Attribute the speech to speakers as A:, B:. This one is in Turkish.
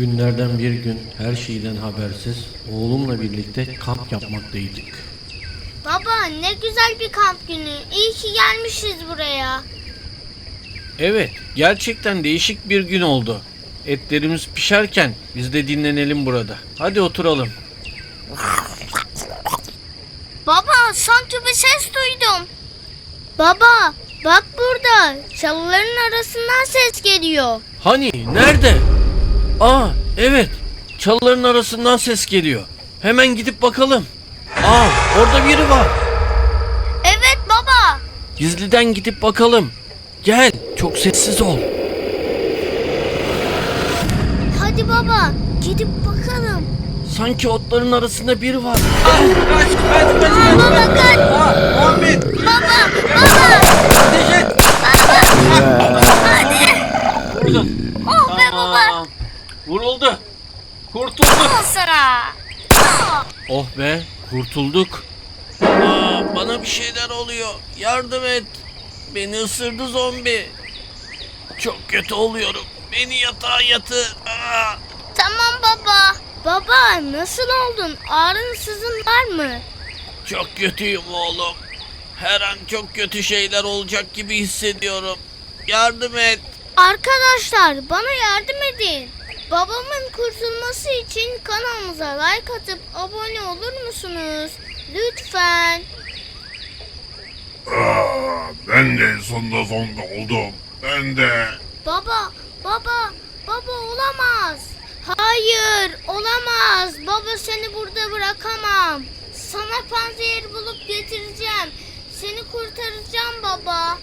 A: Günlerden bir gün her şeyden habersiz oğlumla birlikte kamp yapmaktaydık.
B: Baba ne güzel bir kamp günü. İyi ki gelmişiz buraya.
A: Evet, gerçekten değişik bir gün oldu. Etlerimiz pişerken biz de dinlenelim burada. Hadi oturalım.
B: Baba sanki bir ses duydum. Baba bak burada çalıların arasından ses geliyor.
A: Hani nerede? Aa, evet. Çalıların arasından ses geliyor. Hemen gidip bakalım. Aa, orada biri var.
B: Evet baba.
A: Gizliden gidip bakalım. Gel, çok sessiz ol.
B: Hadi baba gidip bakalım.
A: Sanki otların arasında biri var.
B: Baba kaç.
C: Muhammed!
B: Baba baba.
C: Ateş et!
A: Vurdum.
B: Oh be baba.
A: Vuruldu. Kurtulduk.
B: Sana.
A: Oh be, kurtulduk. Aa, bana bir şeyler oluyor. Yardım et. Beni ısırdı zombi. Çok kötü oluyorum. Beni yatağa yatır. Aa.
B: Tamam baba. Baba nasıl oldun? Ağrın sızın var mı?
A: Çok kötüyüm oğlum. Her an çok kötü şeyler olacak gibi hissediyorum. Yardım et.
B: Arkadaşlar bana yardım edin. Babamın kurtulması için kanalımıza like atıp abone olur musunuz? Lütfen.
D: Aa, ben de sonunda sonunda oldum. Ben de.
B: Baba, baba, baba olamaz. Hayır, olamaz. Baba seni burada bırakamam. Sana panzehir bulup getireceğim. Seni kurtaracağım baba.